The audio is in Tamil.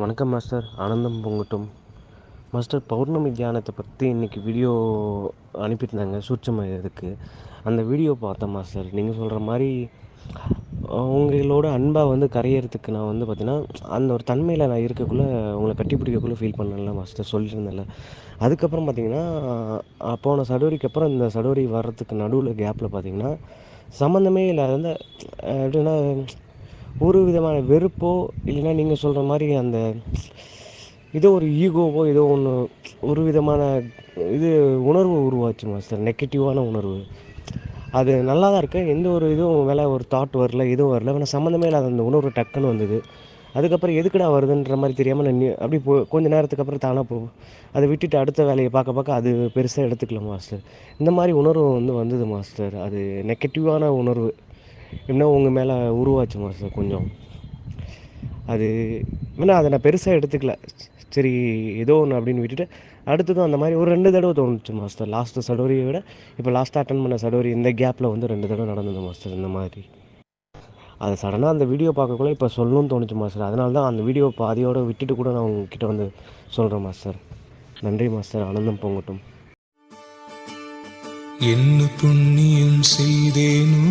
வணக்கம் மாஸ்டர். ஆனந்தம் பொங்கட்டும். மாஸ்டர் பௌர்ணமி தியானத்தை பற்றி இன்றைக்கி வீடியோ அனுப்பியிருந்தாங்க சூட்சமாக இருக்குது அந்த வீடியோ பார்த்தேன் மாஸ்டர். நீங்கள் சொல்கிற மாதிரி உங்களோட அன்பாக வந்து கரையிறதுக்கு நான் வந்து பார்த்தீங்கன்னா அந்த ஒரு தன்மையில் நான் இருக்கக்குள்ளே உங்களை கட்டி பிடிக்கக்குள்ளே ஃபீல் பண்ணல மாஸ்டர். சொல்லியிருந்தேன்ல. அதுக்கப்புறம் பார்த்தீங்கன்னா போன சடோரிக்கு அப்புறம் இந்த சடோரி வர்றதுக்கு நடுவில் கேப்பில் பார்த்தீங்கன்னா சம்மந்தமே இல்லாத எப்படின்னா ஒரு விதமான வெறுப்போ இல்லைன்னா நீங்கள் சொல்கிற மாதிரி அந்த ஏதோ ஒரு ஈகோவோ ஏதோ ஒன்று ஒரு விதமான இது உணர்வு உருவாச்சு மாஸ்டர் நெகட்டிவான உணர்வு. அது நல்லா தான் இருக்கு. எந்த ஒரு இதுவும் மேலே ஒரு தாட் வரல எதுவும் வரல ஆனால் சம்மந்தமே இல்லாத அந்த உணர்வு டக்குன்னு வந்தது. அதுக்கப்புறம் எதுக்குடா வருதுன்ற மாதிரி தெரியாமல் நான் நி- அப்படி போ கொஞ்ச நேரத்துக்கு அப்புறம் தானாக போ அதை விட்டுட்டு அடுத்த வேலையை பார்க்க பார்க்க அது பெருசாக எடுத்துக்கலாம் மாஸ்டர். இந்த மாதிரி உணர்வு வந்து வந்தது மாஸ்டர். அது நெகட்டிவான உணர்வு. இன்னும் உங்கள் மேலே உருவாச்சு மாஸ்டர் கொஞ்சம். அது இன்னும் அதை நான் பெருசாக எடுத்துக்கல. சரி ஏதோ ஒன்று அப்படின்னு விட்டுட்டு அடுத்ததும் அந்த மாதிரி ஒரு ரெண்டு தடவை தோணுச்சு மாஸ்டர். லாஸ்ட்டு சடோரியை விட இப்போ லாஸ்ட்டாக அட்டன் பண்ண சடோரி இந்த கேப்பில் வந்து ரெண்டு தடவை நடந்தது மாஸ்டர் இந்த மாதிரி. அது சடனாக அந்த வீடியோ பார்க்கக்குள்ள இப்போ சொல்லணும்னு தோணுச்சு மாஸ்டர். அதனால தான் அந்த வீடியோ பாதியோடு விட்டுட்டு கூட நான் உங்ககிட்ட வந்து சொல்கிறேன் மாஸ்டர். நன்றி மாஸ்டர் ஆனந்தம் பொங்கட்டும். என்ன புண்ணியம் செய்தேனோ?